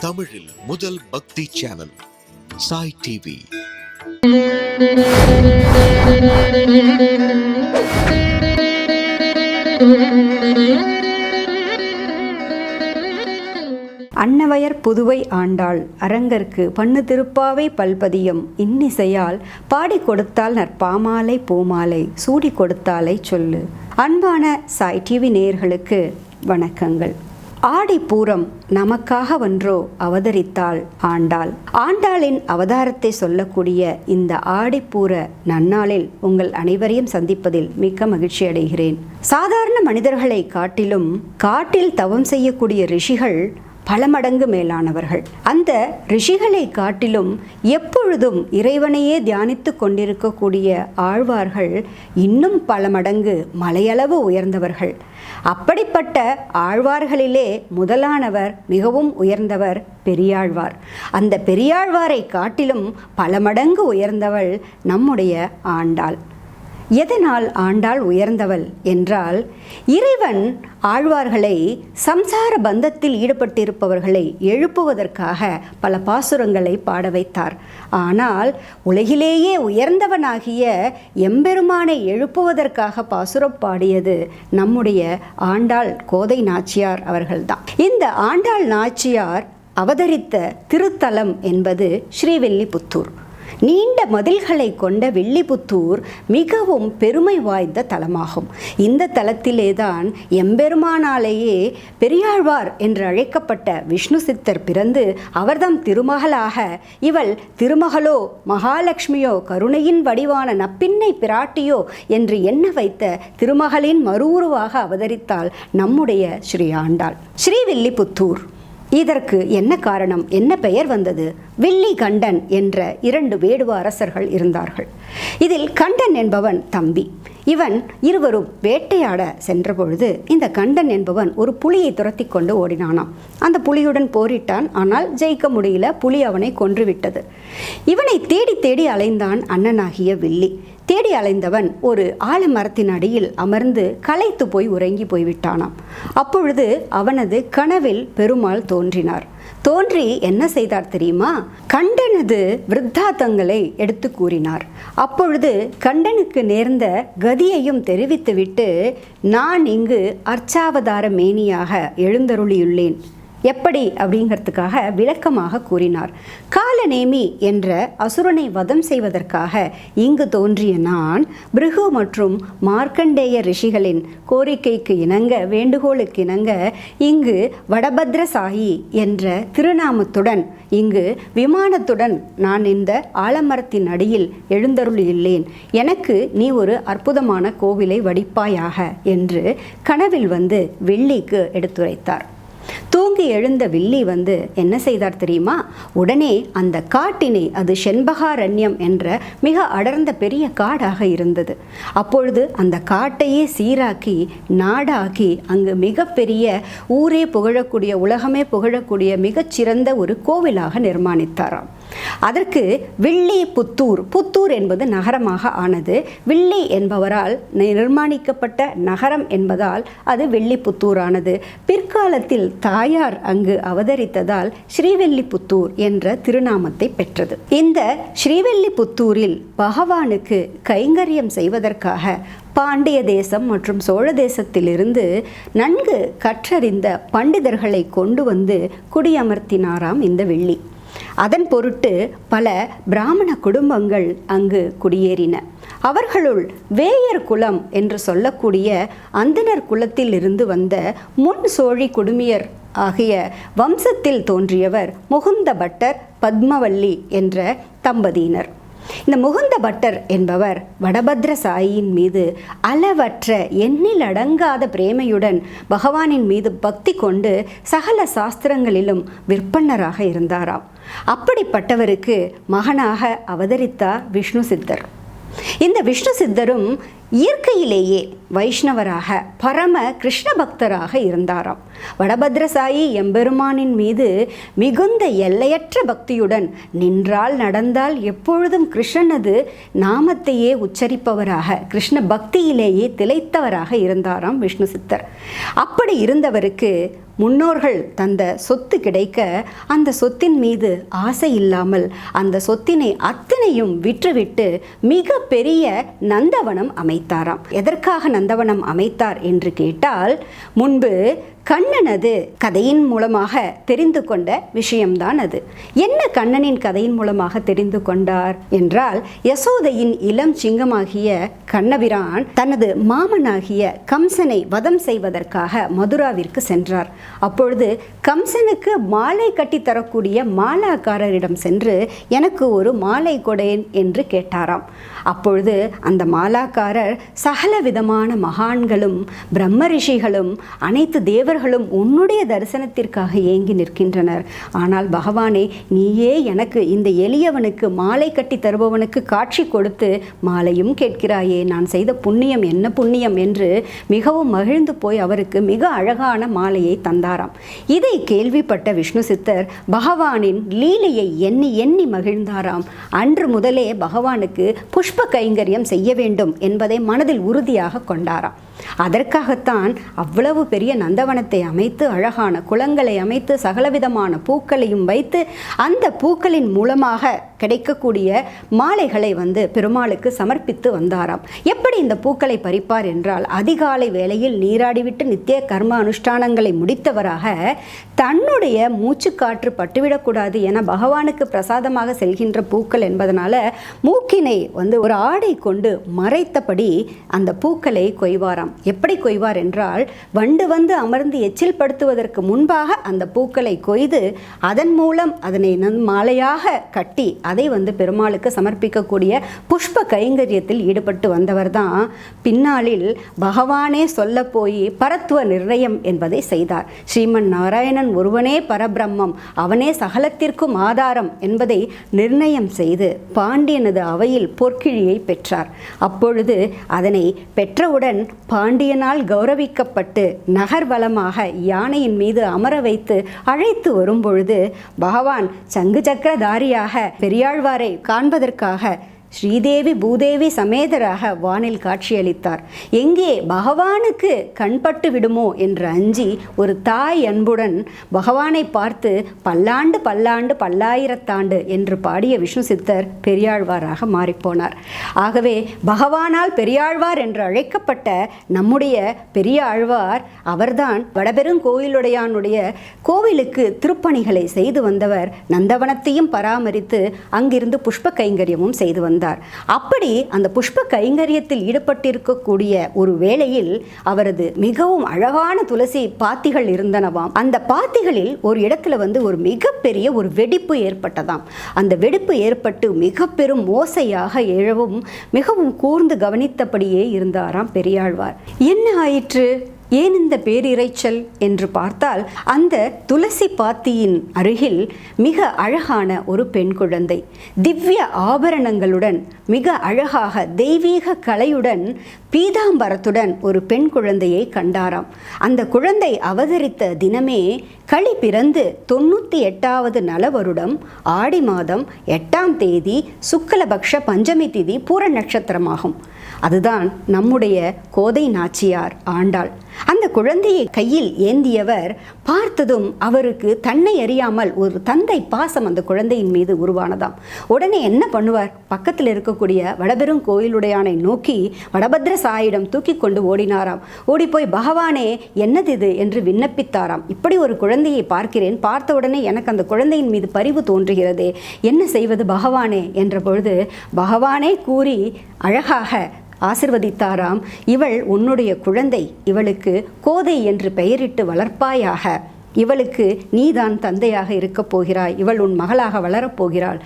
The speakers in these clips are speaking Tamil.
தமிழில் முதல் பக்தி சேனல் சாய் டிவி. அன்னவயர் புதுவை ஆண்டாள் அரங்கற்கு பண்ணு திருப்பாவை பல்பதியம் இன்னிசையால் பாடி கொடுத்தால் நற்பாமாலை பூமாலை சூடி கொடுத்தாலை சொல்லு. அன்பான சாய் டிவி நேயர்களுக்கு வணக்கங்கள். ஆடி பூரம் நமக்காக ஒன்றோ அவதரித்தாள் ஆண்டாள். ஆண்டாளின் அவதாரத்தை சொல்லக்கூடிய இந்த ஆடிப்பூர நன்னாளில் உங்கள் அனைவரையும் சந்திப்பதில் மிக்க மகிழ்ச்சி அடைகிறேன். சாதாரண மனிதர்களை காட்டிலும் காட்டில் தவம் செய்யக்கூடிய ரிஷிகள் பல மடங்கு மேலானவர்கள். அந்த ரிஷிகளை காட்டிலும் எப்பொழுதும் இறைவனையே தியானித்து கொண்டிருக்கக்கூடிய ஆழ்வார்கள் இன்னும் பல மடங்கு மலையளவு உயர்ந்தவர்கள். அப்படிப்பட்ட ஆழ்வார்களிலே முதலானவர் மிகவும் உயர்ந்தவர் பெரியாழ்வார். அந்த பெரியாழ்வாரை காட்டிலும் பல மடங்கு உயர்ந்தவள் நம்முடைய ஆண்டாள். எதனால் ஆண்டாள் உயர்ந்தவள் என்றால் இறைவன் ஆழ்வார்களை சம்சார பந்தத்தில் ஈடுபட்டிருப்பவர்களை எழுப்புவதற்காக பல பாசுரங்களை பாட வைத்தார். ஆனால் உலகிலேயே உயர்ந்தவனாகிய எம்பெருமானை எழுப்புவதற்காக பாசுரம் பாடியது நம்முடைய ஆண்டாள் கோதை நாச்சியார் அவர்கள்தான். இந்த ஆண்டாள் நாச்சியார் அவதரித்த திருத்தலம் என்பது ஸ்ரீவில்லிபுத்தூர். நீண்ட மதில்களை கொண்ட வில்லிபுத்தூர் மிகவும் பெருமை வாய்ந்த தலமாகும். இந்த தலத்திலேதான் எம்பெருமானாலேயே பெரியாழ்வார் என்று அழைக்கப்பட்ட விஷ்ணு சித்தர் பிறந்து அவர்தம் திருமகளாக இவள் திருமகளோ மகாலட்சுமியோ கருணையின் வடிவான நப்பின்னை பிராட்டியோ என்று எண்ண வைத்த திருமகளின் மறுவுருவாக அவதரித்தாள் நம்முடைய ஸ்ரீ ஆண்டாள். ஸ்ரீவில்லிபுத்தூர் இதற்கு என்ன காரணம்? என்ன பெயர் வந்தது? வில்லி கண்டன் என்ற இரண்டு வேடுவ அரசர்கள் இருந்தார்கள். இதில் கண்டன் என்பவன் தம்பி. இவன் இருவரும் வேட்டையாட சென்றபொழுது இந்த கண்டன் என்பவன் ஒரு புலியை துரத்தி கொண்டு ஓடினானாம். அந்த புலியுடன் போரிட்டான். ஆனால் ஜெயிக்க முடியல. புலி அவனை கொன்றுவிட்டது இவனை தேடி தேடி அலைந்தான் அண்ணனாகிய வில்லி. தேடி அலைந்தவன் ஒரு ஆலமரத்தின் அடியில் அமர்ந்து களைத்து போய் உறங்கி போய்விட்டானாம். அப்பொழுது அவனது கனவில் பெருமாள் தோன்றினார். தோன்றி என்ன செய்தார் தெரியுமா? கண்டனது விருத்தாத்தங்களை எடுத்து கூறினார். அப்பொழுது கண்டனுக்கு நேர்ந்த கதியையும் தெரிவித்துவிட்டு நான் இங்கு அர்ச்சாவதார மேனியாக எழுந்தருளியுள்ளேன். எப்படி? அப்படிங்கிறதுக்காக விளக்கமாக கூறினார். காலநேமி என்ற அசுரனை வதம் செய்வதற்காக இங்கு தோன்றிய நான் பிருகு மற்றும் மார்க்கண்டேய ரிஷிகளின் கோரிக்கைக்கு இணங்க வேண்டுகோளுக்கு இணங்க இங்கு வடபத்ரசாயி என்ற திருநாமத்துடன் இங்கு விமானத்துடன் நான் இந்த ஆலமரத்தின் அடியில் எழுந்தருளியுள்ளேன். எனக்கு நீ ஒரு அற்புதமான கோவிலை வடிப்பாயாக என்று கனவில் வந்து வெள்ளிக்கு எடுத்துரைத்தார். தூங்கி எழுந்த வில்லி வந்து என்ன செய்தார் தெரியுமா? உடனே அந்த காட்டினை அது செண்பகாரண்யம் என்ற மிக அடர்ந்த பெரிய காடாக இருந்தது. அப்பொழுது அந்த காட்டையே சீராக்கி நாடாக்கி அங்கு மிகப்பெரிய ஊரே புகழக்கூடிய உலகமே புகழக்கூடிய மிகச்சிறந்த ஒரு கோவிலாக நிர்மாணித்தாராம். அதற்கு வில்லி புத்தூர். புத்தூர் என்பது நகரமாக ஆனது. வில்லி என்பவரால் நிர்மாணிக்கப்பட்ட நகரம் என்பதால் அது வில்லிபுத்தூரானது பிற்காலத்தில் தாயார் அங்கு அவதரித்ததால் ஸ்ரீவில்லிபுத்தூர் என்ற திருநாமத்தை பெற்றது. இந்த ஸ்ரீவில்லிபுத்தூரில் பகவானுக்கு கைங்கரியம் செய்வதற்காக பாண்டிய தேசம் மற்றும் சோழ தேசத்திலிருந்து நன்கு கற்றறிந்த பண்டிதர்களை கொண்டு வந்து குடியமர்த்தினாராம் இந்த வெள்ளி. அதன் பொருட்டு பல பிராமண குடும்பங்கள் அங்கு குடியேறின. அவர்களுள் வேயர் குலம் என்று சொல்லக்கூடிய அந்தனர் குலத்தில் இருந்து வந்த முன் சோழி குடுமியர் ஆகிய வம்சத்தில் தோன்றியவர் முகுந்த பட்டர் பத்மவல்லி என்ற தம்பதியினர். இந்த முகுந்த பட்டர் என்பவர் வடபத்ர சாயியின் மீது அளவற்ற எண்ணில் அடங்காத பிரேமையுடன் பகவானின் மீது பக்தி கொண்டு சகல சாஸ்திரங்களிலும் விற்பன்னராக இருந்தாராம். அப்படிப்பட்டவருக்கு மகனாக அவதரித்தார் விஷ்ணு சித்தர். இந்த விஷ்ணு சித்தரும் இயற்கையிலேயே வைஷ்ணவராக பரம கிருஷ்ண பக்தராக இருந்தாராம். வடபத்ரசாயி எம்பெருமானின் மீது மிகுந்த எல்லையற்ற பக்தியுடன் நின்றால் நடந்தால் எப்பொழுதும் கிருஷ்ணனது நாமத்தையே உச்சரிப்பவராக கிருஷ்ண பக்தியிலேயே திளைத்தவராக இருந்தாராம் விஷ்ணு சித்தர். அப்படி இருந்தவருக்கு முன்னோர்கள் தந்த சொத்து கிடைக்க அந்த சொத்தின் மீது ஆசை இல்லாமல் அந்த சொத்தினை அத்தனையும் விற்றுவிட்டு மிக பெரிய நந்தவனம் அமைத்தாராம். எதற்காக நந்தவனம் அமைத்தார் என்று கேட்டால் முன்பு கண்ணனது கதையின் மூலமாக தெரிந்து கொண்ட விஷயம்தான் அது. என்ன கண்ணனின் கதையின் மூலமாக தெரிந்து கொண்டார் என்றால் யசோதையின் இளம் சிங்கமாகிய கண்ணபிரான் தனது மாமனாகிய கம்சனை வதம் செய்வதற்காக மதுராவிற்கு சென்றார். அப்பொழுது கம்சனுக்கு மாலை கட்டி தரக்கூடிய மாலாக்காரரிடம் சென்று எனக்கு ஒரு மாலை கொடேன் என்று கேட்டாராம். அப்பொழுது அந்த மாலாக்காரர் சகல விதமான மகான்களும் பிரம்ம ரிஷிகளும் அனைத்து தேவர்களும் உன்னுடைய தரிசனத்திற்காக ஏங்கி நிற்கின்றனர். ஆனால் பகவானே நீயே எனக்கு இந்த எளியவனுக்கு மாலை கட்டி தருபவனுக்கு காட்சி கொடுத்து மாலையும் கேட்கிறாயே நான் செய்த புண்ணியம் என்ன புண்ணியம் என்று மிகவும் மகிழ்ந்து போய் அவருக்கு மிக அழகான மாலையை தந்தாராம். இதை கேள்விப்பட்ட விஷ்ணு சித்தர் பகவானின் லீலையை எண்ணி எண்ணி மகிழ்ந்தாராம். அன்று முதலே பகவானுக்கு புஷ்ப கைங்கரியம் செய்ய வேண்டும் என்பதை மனதில் உறுதியாக கொண்டாராம். அதற்காகத்தான் அவ்வளவு பெரிய நந்தவனத்தை அமைத்து அழகான குளங்களை அமைத்து சகலவிதமான பூக்களையும் வைத்து அந்த பூக்களின் மூலமாக கிடைக்கக்கூடிய மாலைகளை வந்து பெருமாளுக்கு சமர்ப்பித்து வந்தாராம். எப்படி இந்த பூக்களை பறிப்பார் என்றால் அதிகாலை வேளையில் நீராடிவிட்டு நித்திய கர்ம அனுஷ்டானங்களை முடித்தவராக தன்னுடைய மூச்சுக்காற்று பட்டுவிடக்கூடாது என பகவானுக்கு பிரசாதமாக செல்கின்ற பூக்கள் என்பதனால மூக்கினை வந்து ஒரு ஆடை கொண்டு மறைத்தபடி அந்த பூக்களை கொய்வாராம். எப்படி கொய்வார் என்றால் வண்டு வந்து அமர்ந்து எச்சில் படுத்துவதற்கு முன்பாக அந்த பூக்களை கொய்து அதன் மூலம் அதனை நன் மாலையாக கட்டி அதை வந்து பெருமாளுக்கு சமர்ப்பிக்கக்கூடிய புஷ்ப கைங்கரியத்தில் ஈடுபட்டு வந்தவர் தான் பின்னாளில் பகவானே சொல்ல போய் பரத்துவ நிர்ணயம் என்பதை செய்தார். ஸ்ரீமன் நாராயணன் ஒருவனே பரபிரம்மம் அவனே சகலத்திற்கும் ஆதாரம் என்பதை நிர்ணயம் செய்து பாண்டியனது அவையில் பொற்கிழியை பெற்றார். அப்பொழுது அதனை பெற்றவுடன் பாண்டியனால் கௌரவிக்கப்பட்டு நகர்வலமாக யானையின் மீது அமர வைத்து அழைத்து வரும்பொழுது பகவான் சங்கு சக்கரதாரியாக பெரிய பெரியாழ்வாரை காண்பதற்காக ஸ்ரீதேவி பூதேவி சமேதராக வானில் காட்சியளித்தார். எங்கே பகவானுக்கு கண்பட்டு விடுமோ? என்று அஞ்சி ஒரு தாய் அன்புடன் பகவானை பார்த்து பல்லாண்டு பல்லாண்டு பல்லாயிரத்தாண்டு என்று பாடிய விஷ்ணு சித்தர் பெரியாழ்வாராக மாறிப்போனார். ஆகவே பகவானால் பெரியாழ்வார் என்று அழைக்கப்பட்ட நம்முடைய பெரிய ஆழ்வார் அவர்தான் வடபெருங்கோயிலுடையானுடைய கோவிலுக்கு திருப்பணிகளை செய்து வந்தவர். நந்தவனத்தையும் பராமரித்து அங்கிருந்து புஷ்ப கைங்கரியமும் செய்து வந்தார். அப்படி அந்த புஷ்ப கைங்கரியத்தில் ஈடுபட்டிருக்கக்கூடிய ஒரு வேளையில் அவரது மிகவும் அழகான துளசி பாத்திகள் இருந்தனவாம். அந்த பாத்திகளில் ஒரு இடத்துல வந்து ஒரு மிகப்பெரிய ஒரு வெடிப்பு ஏற்பட்டதாம். அந்த வெடிப்பு ஏற்பட்டு மிக பெரும் ஓசையாக எழவும் மிகவும் கூர்ந்து கவனித்தபடியே இருந்தாராம் பெரியாழ்வார். என்ன ஆயிற்று? ஏன் இந்த பேரிரைச்சல் என்று பார்த்தால் அந்த துளசி பாத்தியின் அருகில் மிக அழகான ஒரு பெண் குழந்தை. திவ்ய ஆபரணங்களுடன் மிக அழகாக தெய்வீக கலையுடன் பீதாம்பரத்துடன் ஒரு பெண் குழந்தையை கண்டாராம். அந்த குழந்தை அவதரித்த தினமே களி பிறந்து தொண்ணூற்றி எட்டாவது நல வருடம் ஆடி மாதம் எட்டாம் தேதி சுக்கலபக்ஷ பஞ்சமி திதி பூர நட்சத்திரமாகும். அதுதான் நம்முடைய கோதை நாச்சியார் ஆண்டாள். அந்த குழந்தையை கையில் ஏந்தியவர் பார்த்ததும் அவருக்கு தன்னை அறியாமல் ஒரு தந்தை பாசம் அந்த குழந்தையின் மீது உருவானதாம். உடனே என்ன பண்ணுவார்? பக்கத்தில் இருக்கக்கூடிய வடபெரும் கோயிலுடையானை நோக்கி வடபத்ர சாயிடம் தூக்கி கொண்டு ஓடினாராம். ஓடிப்போய் பகவானே என்னது இது? என்று விண்ணப்பித்தாராம். இப்படி ஒரு குழந்தையை பார்க்கிறேன். பார்த்த உடனே எனக்கு அந்த குழந்தையின் மீது பரிவு தோன்றுகிறதே. என்ன செய்வது பகவானே? என்ற பொழுது பகவானே கூறி அழகாக ஆசிர்வதித்தாராம். இவள் உன்னுடைய குழந்தை இவளுக்கு கோதை என்று பெயரிட்டு வளர்ப்பாயாக. இவளுக்கு நீதான் தந்தையாக இருக்கப் போகிறாய். இவள் உன் மகளாக வளரப் போகிறாள்.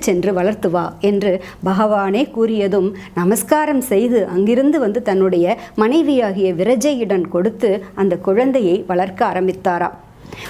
சென்று வளர்த்து வா என்று பகவானே கூறியதும் நமஸ்காரம் செய்து அங்கிருந்து வந்து தன்னுடைய மனைவியாகிய விரஜையிடம் கொடுத்து அந்த குழந்தையை வளர்க்க ஆரம்பித்தாராம்.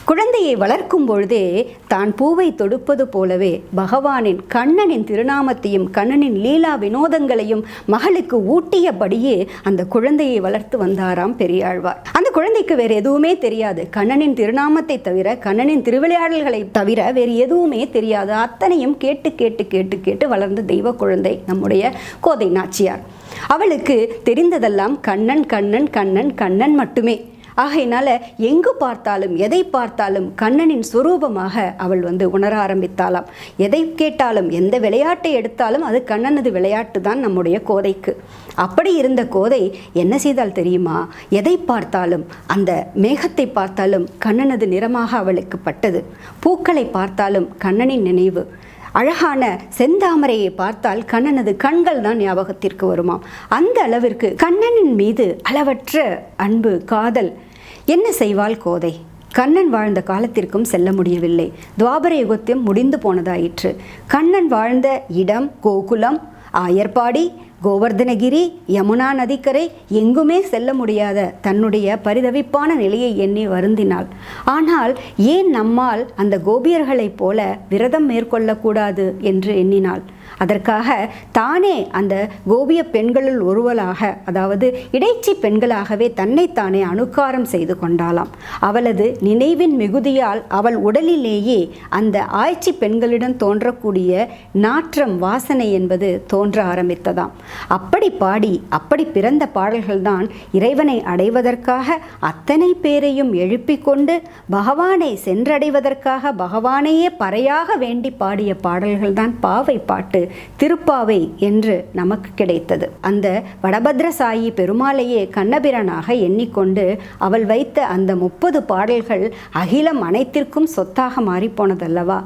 குழந்தையை வளர்க்கும் பொழுதே தான் பூவை தொடுப்பது போலவே பகவானின் கண்ணனின் திருநாமத்தையும் கண்ணனின் லீலா வினோதங்களையும் மகளுக்கு ஊட்டியபடியே அந்த குழந்தையை வளர்த்து வந்தாராம் பெரியாழ்வார். அந்த குழந்தைக்கு வேறு எதுவுமே தெரியாது. கண்ணனின் திருநாமத்தை தவிர கண்ணனின் திருவிளையாடல்களை தவிர வேறு எதுவுமே தெரியாது. அத்தனையும் கேட்டு கேட்டு கேட்டு கேட்டு வளர்ந்த தெய்வ குழந்தை நம்முடைய கோதை நாச்சியார். அவளுக்கு தெரிந்ததெல்லாம் கண்ணன் கண்ணன் கண்ணன் கண்ணன் மட்டுமே. ஆகையினால எங்கு பார்த்தாலும் எதை பார்த்தாலும் கண்ணனின் சுரூபமாக அவள் வந்து உணர ஆரம்பித்தாளாம். எதை கேட்டாலும் எந்த விளையாட்டை எடுத்தாலும் அது கண்ணனது விளையாட்டு தான் நம்முடைய கோதைக்கு. அப்படி இருந்த கோதை என்ன செய்தால் தெரியுமா? எதை பார்த்தாலும் அந்த மேகத்தை பார்த்தாலும் கண்ணனது நிறமாக அவளுக்கு பட்டது. பூக்களை பார்த்தாலும் கண்ணனின் நினைவு. அழகான செந்தாமரையை பார்த்தால் கண்ணனது கண்கள் தான் ஞாபகத்திற்கு வருமாம். அந்த அளவிற்கு கண்ணனின் மீது அளவற்ற அன்பு காதல் என்ன செய்வாள் கோதை? கண்ணன் வாழ்ந்த காலத்திற்கும் செல்ல முடியவில்லை. துவாபர யுகத்தையும் முடிந்து போனதாயிற்று. கண்ணன் வாழ்ந்த இடம் கோகுலம் ஆயர்பாடி கோவர்தனகிரி யமுனா நதிக்கரை எங்குமே செல்ல முடியாத தன்னுடைய பரிதவிப்பான நிலையை எண்ணி வருந்தினாள். ஆனால் ஏன் நம்மால் அந்த கோபியர்களைப் போல விரதம் மேற்கொள்ளக்கூடாது என்று எண்ணினாள்? அதற்காக தானே அந்த கோபிய பெண்களுள் ஒருவளாக அதாவது இடைச்சி பெண்களாகவே தன்னைத்தானே அனுக்காரம் செய்து கொண்டாளாம். அவளது நினைவின் மிகுதியால் அவள் உடலிலேயே அந்த ஆய்ச்சி பெண்களிடம் தோன்றக்கூடிய நாற்றம் வாசனை என்பது தோன்ற ஆரம்பித்ததாம். அப்படி பாடி அப்படி பிறந்த பாடல்கள்தான் இறைவனை அடைவதற்காக அத்தனை பேரையும் எழுப்பிக் கொண்டு பகவானை சென்றடைவதற்காக பகவானையே பறையாக வேண்டி பாடிய பாடல்கள்தான் பாவை பாட்டு. திருப்பாவை என்று நமக்கு கிடைத்தது. அந்த வடபத்ரசாயி பெருமாளையே கண்ணபிரனாக எண்ணிக்கொண்டு அவள் வைத்த அந்த முப்பது பாடல்கள் அகிலம் அனைத்திற்கும் சொத்தாக மாறிப்போனதல்லவா?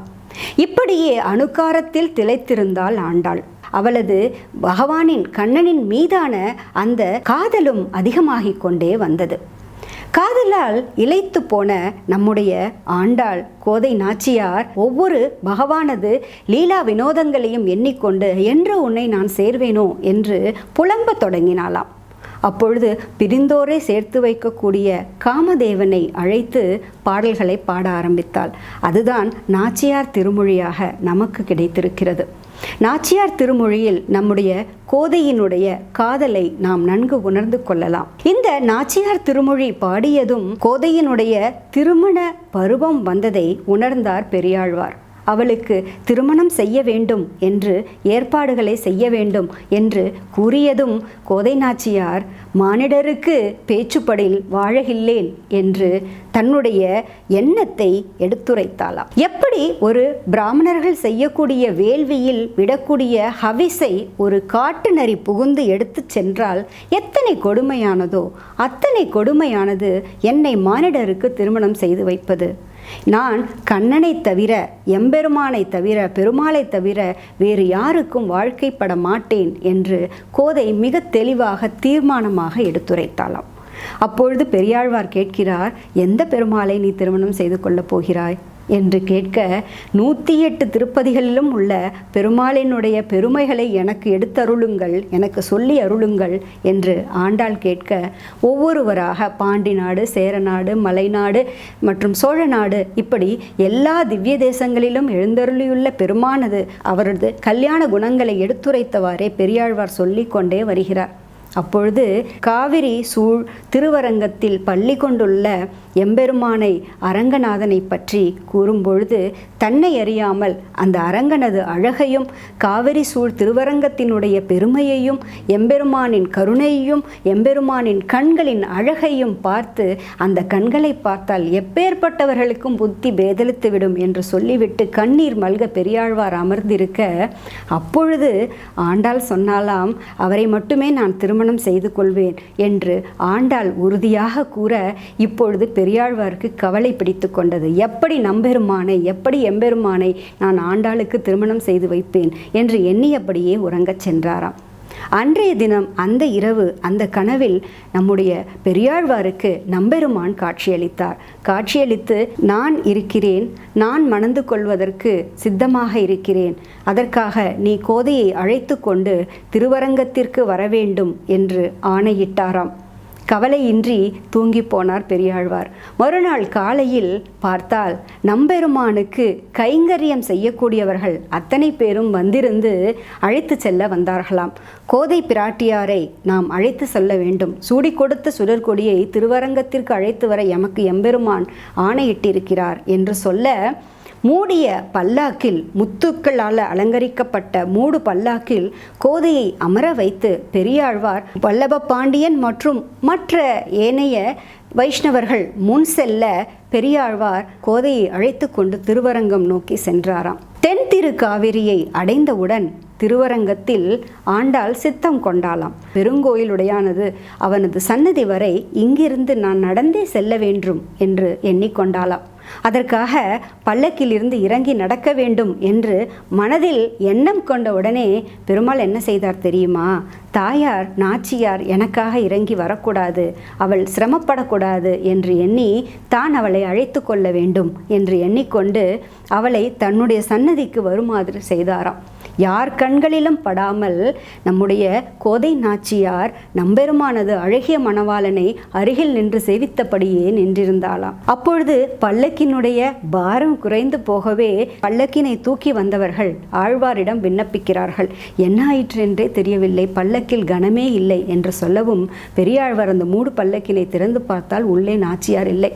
இப்படியே அணுக்காரத்தில் திளைத்திருந்தாள் ஆண்டாள். அவளது பகவானின் கண்ணனின் மீதான அந்த காதலும் அதிகமாகிக் கொண்டே வந்தது. காதலால் இழைத்து போன நம்முடைய ஆண்டாள் கோதை நாச்சியார் ஒவ்வொரு பகவானது லீலா வினோதங்களையும் எண்ணிக்கொண்டு என்று உன்னை நான் சேர்வேனோ? என்று புலம்பத் தொடங்கினாளாம். அப்பொழுது பிரிந்தோரை சேர்த்து வைக்கக்கூடிய காமதேவனை அழைத்து பாடல்களை பாட ஆரம்பித்தாள். அதுதான் நாச்சியார் திருமொழியாக நமக்கு கிடைத்திருக்கிறது. நாச்சியார் திருமொழியில் நம்முடைய கோதையினுடைய காதலை நாம் நன்கு உணர்ந்து கொள்ளலாம். இந்த நாச்சியார் திருமொழி பாடியதும் கோதையினுடைய திருமண பருவம் வந்ததை உணர்ந்தார் பெரியாழ்வார். அவளுக்கு திருமணம் செய்ய வேண்டும் என்று ஏற்பாடுகளை செய்ய வேண்டும் என்று கூறியதும் கோதை நாச்சியார் மானிடருக்கு பேச்சுப்படில் வாழகில்லேன் என்று தன்னுடைய எண்ணத்தை எடுத்துரைத்தாளாம். எப்படி ஒரு பிராமணர்கள் செய்யக்கூடிய வேள்வியில் விடக்கூடிய ஹவிஸை ஒரு காட்டு நரி புகுந்து எடுத்துச் சென்றால் எத்தனை கொடுமையானதோ அத்தனை கொடுமையானது என்னை மானிடருக்கு திருமணம் செய்து வைப்பது? நான் கண்ணனை தவிர எம்பெருமானை தவிர பெருமாளை தவிர வேறு யாருக்கும் வாழ்க்கைப்பட மாட்டேன் என்று கோதை மிக தெளிவாக தீர்மானமாக எடுத்துரைத்தாளாம். அப்பொழுது பெரியாழ்வார் கேட்கிறார் எந்த பெருமாளை நீ திருமணம் செய்து கொள்ளப் போகிறாய்? என்று கேட்க நூற்றி எட்டு திருப்பதிகளிலும் உள்ள பெருமாளினுடைய பெருமைகளை எனக்கு எடுத்தருளுங்கள் எனக்கு சொல்லி அருளுங்கள் என்று ஆண்டாள் கேட்க ஒவ்வொருவராக பாண்டி நாடு சேரநாடு மலைநாடு மற்றும் சோழ நாடு இப்படி எல்லா திவ்ய தேசங்களிலும் எழுந்தருளியுள்ள பெருமானது அவரது கல்யாண குணங்களை எடுத்துரைத்தவாறே பெரியாழ்வார் சொல்லிக்கொண்டே வருகிறார். அப்பொழுது காவிரி சூழ் திருவரங்கத்தில் பள்ளி கொண்டுள்ள எம்பெருமானை அரங்கநாதனை பற்றி கூறும்பொழுது தன்னை அறியாமல் அந்த அரங்கனது அழகையும் காவிரி சூழ் திருவரங்கத்தினுடைய பெருமையையும் எம்பெருமானின் கருணையையும் எம்பெருமானின் கண்களின் அழகையும் பார்த்து அந்த கண்களை பார்த்தால் எப்பேற்பட்டவர்களுக்கும் புத்தி பேதலித்துவிடும் என்று சொல்லிவிட்டு கண்ணீர் மல்க பெரியாழ்வார் அமர்ந்திருக்க அப்பொழுது ஆண்டாள் சொன்னாலாம் அவரை மட்டுமே நான் திருமணம் செய்து கொள்வேன் என்று ஆண்டாள் உறுதியாக கூற இப்பொழுது பெரியாழ்வாருக்கு கவலை பிடித்து கொண்டது. எப்படி நம்பெருமானை எப்படி எம்பெருமானை நான் ஆண்டாளுக்கு திருமணம் செய்து வைப்பேன் என்று எண்ணியபடியே உறங்கச் சென்றாராம். அன்றைய தினம் அந்த இரவு அந்த கனவில் நம்முடைய பெரியாழ்வாருக்கு நம்பெருமான் காட்சியளித்தார். காட்சியளித்து நான் இருக்கிறேன் நான் மணந்து கொள்வதற்கு சித்தமாக இருக்கிறேன். அதற்காக நீ கோதையை அழைத்து கொண்டு திருவரங்கத்திற்கு வர வேண்டும் என்று ஆணையிட்டாராம். கவலையின்றி தூங்கி போனார் பெரியாழ்வார். மறுநாள் காலையில் பார்த்தால் நம்பெருமானுக்கு கைங்கரியம் செய்யக்கூடியவர்கள் அத்தனை பேரும் வந்திருந்து அழைத்து செல்ல வந்தார்களாம். கோதை பிராட்டியாரை நாம் அழைத்து செல்ல வேண்டும். சூடி கொடுத்த சுடற்கொடியை திருவரங்கத்திற்கு அழைத்து வர எமக்கு எம்பெருமான் ஆணையிட்டிருக்கிறார் என்று சொல்ல மூடிய பல்லாக்கில் முத்துக்களால் அலங்கரிக்கப்பட்ட மூடு பல்லாக்கில் கோதையை அமர வைத்து பெரியாழ்வார் வல்லப பாண்டியன் மற்றும் மற்ற ஏனைய வைஷ்ணவர்கள் முன் செல்ல பெரியாழ்வார் கோதையை அழைத்து கொண்டு திருவரங்கம் நோக்கி சென்றாராம். தென் திரு காவிரியை அடைந்தவுடன் திருவரங்கத்தில் ஆண்டாள் சித்தம் கொண்டாளாம். பெருங்கோயிலுடையானது அவனது சன்னதி வரை இங்கிருந்து நான் நடந்தே செல்ல வேண்டும் என்று எண்ணிக்கொண்டாளாம் அதற்காக பல்லக்கிலிருந்து இறங்கி நடக்க வேண்டும் என்று மனதில் எண்ணம் கொண்ட உடனே பெருமாள் என்ன செய்தார் தெரியுமா? தாயார் நாச்சியார் எனக்காக இறங்கி வரக்கூடாது அவள் சிரமப்படக்கூடாது என்று எண்ணி தான் அவளை அழைத்து கொள்ள வேண்டும் என்று எண்ணிக்கொண்டு அவளை தன்னுடைய சன்னதிக்கு வருமாறு செய்தாராம். யார் கண்களிலும் படாமல் நம்முடைய கோதை நாச்சியார் நம்பெருமானது அழகிய மணவாளனை அருகில் நின்று சேவித்தபடியே நின்றிருந்தாளாம். அப்பொழுது பல்லக்கினுடைய பாரம் குறைந்து போகவே பல்லக்கினை தூக்கி வந்தவர்கள் ஆழ்வாரிடம் விண்ணப்பிக்கிறார்கள். என்ன ஆயிற்று என்றே தெரியவில்லை பல்லக்கில் கனமே இல்லை என்று சொல்லவும் பெரியாழ்வார் அந்த மூடு பல்லக்கினை திறந்து பார்த்தால் உள்ளே நாச்சியார் இல்லை.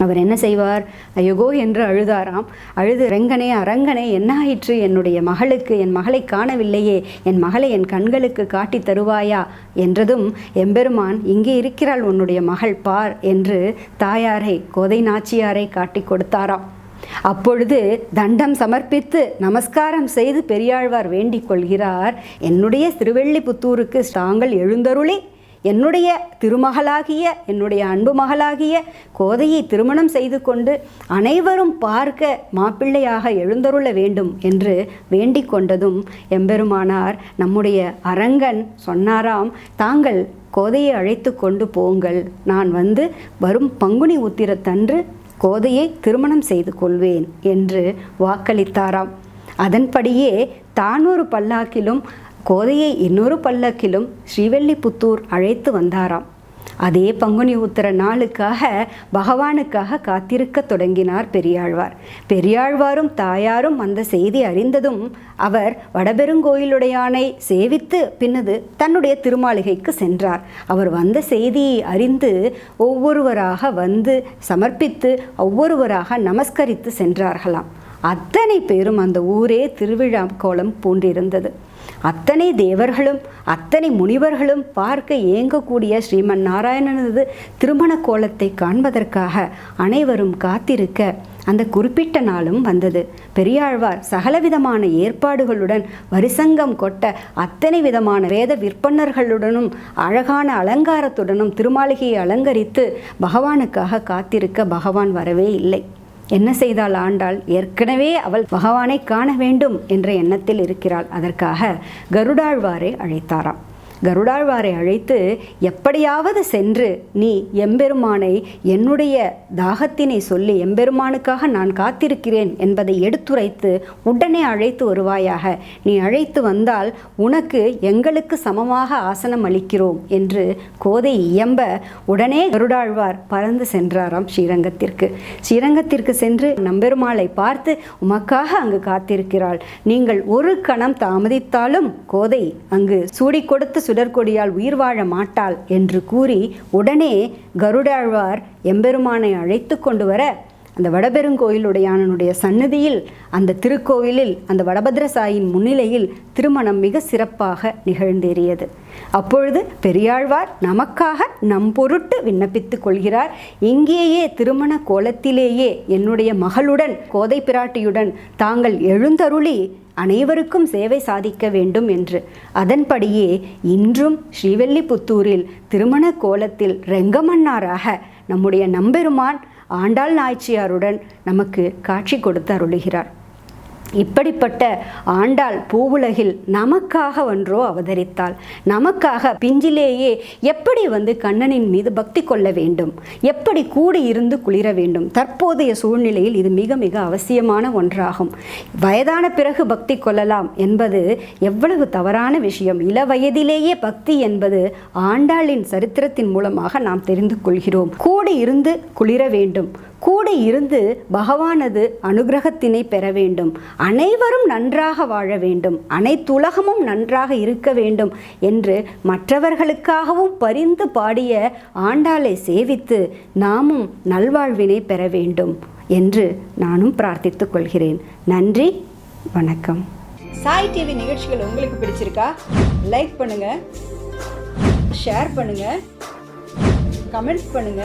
அவர் என்ன செய்வார்? ஐயகோ என்று அழுதாராம். அழுது ரெங்கனே அரங்கனே என்ன ஆயிற்று என்னுடைய மகளுக்கு என் மகளை காணவில்லையே. என் மகளை என் கண்களுக்கு காட்டி தருவாயா? என்றதும் எம்பெருமான் இங்கே இருக்கிறாள் உன்னுடைய மகள் பார் என்று தாயாரை கோதை நாச்சியாரை காட்டி கொடுத்தாராம். அப்பொழுது தண்டம் சமர்ப்பித்து நமஸ்காரம் செய்து பெரியாழ்வார் வேண்டிக் கொள்கிறார். என்னுடைய திருவெள்ளிபுத்தூருக்கு தாங்கள் எழுந்தருளி என்னுடைய திருமகளாகிய என்னுடைய அன்பு மகளாகிய கோதையை திருமணம் செய்து கொண்டு அனைவரும் பார்க்க மாப்பிள்ளையாக எழுந்தருள வேண்டும் என்று வேண்டிக் கொண்டதும் எம்பெருமானார் நம்முடைய அரங்கன் சொன்னாராம் தாங்கள் கோதையை அழைத்து கொண்டு போங்கள். நான் வந்து வரும் பங்குனி உத்திரத்தன்று கோதையை திருமணம் செய்து கொள்வேன் என்று வாக்களித்தாராம். அதன்படியே தான் ஒரு பல்லாக்கிலும் கோதையை இன்னொரு பல்லக்கிலும் ஸ்ரீவெல்லிபுத்தூர் அழைத்து வந்தாராம். அதே பங்குனி உத்தர நாளுக்காக பகவானுக்காக காத்திருக்க தொடங்கினார் பெரியாழ்வார். பெரியாழ்வாரும் தாயாரும் அந்த செய்தி அறிந்ததும் அவர் வடபெருங்கோயிலுடையானை சேவித்து பின்னது தன்னுடைய திருமாளிகைக்கு சென்றார். அவர் வந்த செய்தியை அறிந்து ஒவ்வொருவராக வந்து சமர்ப்பித்து ஒவ்வொருவராக நமஸ்கரித்து சென்றார்களாம். அத்தனை பேரும் அந்த ஊரே திருவிழா கோலம் பூண்டிருந்தது. அத்தனை தேவர்களும் அத்தனை முனிவர்களும் பார்க்க ஏங்கக்கூடிய ஸ்ரீமன் நாராயணனது திருமண கோலத்தை காண்பதற்காக அனைவரும் காத்திருக்க அந்த குறிப்பிட்ட நாளும் வந்தது. பெரியாழ்வார் சகலவிதமான ஏற்பாடுகளுடன் வரிசங்கம் கொட்ட அத்தனை விதமான வேத விற்பனர்களுடனும் அழகான அலங்காரத்துடனும் திருமாளிகையை அலங்கரித்து பகவானுக்காக காத்திருக்க பகவான் வரவே இல்லை. என்ன செய்தால் ஆண்டாள்? ஏற்கனவே அவள் பகவானை காண வேண்டும் என்ற எண்ணத்தில் இருக்கிறாள். அதற்காக கருடாழ்வாரை அழைத்தாராம். கருடாழ்வாரை அழைத்து எப்படியாவது சென்று நீ எம்பெருமானை என்னுடைய தாகத்தினை சொல்லி எம்பெருமானுக்காக நான் காத்திருக்கிறேன் என்பதை எடுத்துரைத்து உடனே அழைத்து வருவாயாக. நீ அழைத்து வந்தால் உனக்கு எங்களுக்கு சமமாக ஆசனம் அளிக்கிறோம் என்று கோதை இயம்ப உடனே கருடாழ்வார் பறந்து சென்றாராம் ஸ்ரீரங்கத்திற்கு. ஸ்ரீரங்கத்திற்கு சென்று நம்பெருமாளை பார்த்து உமக்காக அங்கு காத்திருக்கிறாள். நீங்கள் ஒரு கணம் தாமதித்தாலும் கோதை அங்கு சூடி கொடுத்து சுடற்கொடியால் உயிர் வாழ மாட்டாள் என்று கூறி உடனே கருடாழ்வார் எம்பெருமானை அழைத்து கொண்டு வர அந்த வடபெருங்கோயிலுடையானனுடைய சன்னதியில் அந்த திருக்கோவிலில் அந்த வடபத்ரசாயின் முன்னிலையில் திருமணம் மிக சிறப்பாக நிகழ்ந்தேறியது. அப்பொழுது பெரியாழ்வார் நமக்காக நம் பொருட்டு விண்ணப்பித்துக் கொள்கிறார். இங்கேயே திருமண கோலத்திலேயே என்னுடைய மகளுடன் கோதை பிராட்டியுடன் தாங்கள் எழுந்தருளி அனைவருக்கும் சேவை சாதிக்க வேண்டும் என்று. அதன்படியே இன்றும் ஸ்ரீவெல்லிபுத்தூரில் திருமண கோலத்தில் ரெங்கமன்னாராக நம்முடைய நம்பெருமான் ஆண்டாள் நாய்ச்சியாருடன் நமக்கு காட்சி கொடுத்து அருளுகிறார் இப்படிப்பட்ட ஆண்டாள் பூவுலகில் நமக்காக ஒன்றோ அவதரித்தாள். நமக்காக பிஞ்சிலேயே எப்படி வந்து கண்ணனின் மீது பக்தி கொள்ள வேண்டும்? எப்படி கூடி இருந்து குளிர வேண்டும்? தற்போதைய சூழ்நிலையில் இது மிக மிக அவசியமான ஒன்றாகும். வயதான பிறகு பக்தி கொள்ளலாம் என்பது எவ்வளவு தவறான விஷயம். இள வயதிலேயே பக்தி என்பது ஆண்டாளின் சரித்திரத்தின் மூலமாக நாம் தெரிந்து கொள்கிறோம். கூடி இருந்து குளிர வேண்டும். கூட இருந்து பகவானது அனுகிரகத்தினை பெற வேண்டும். அனைவரும் நன்றாக வாழ வேண்டும். அனைத்துலகமும் நன்றாக இருக்க வேண்டும் என்று மற்றவர்களுக்காகவும் பரிந்து பாடிய ஆண்டாளை சேவித்து நாமும் நல்வாழ்வினை பெற வேண்டும் என்று நானும் பிரார்த்தித்துக் கொள்கிறேன். நன்றி வணக்கம். சாய் டிவி நிகழ்ச்சிகள் உங்களுக்கு பிடிச்சிருக்கா? லைக் பண்ணுங்க ஷேர் பண்ணுங்க கமெண்ட்ஸ் பண்ணுங்க.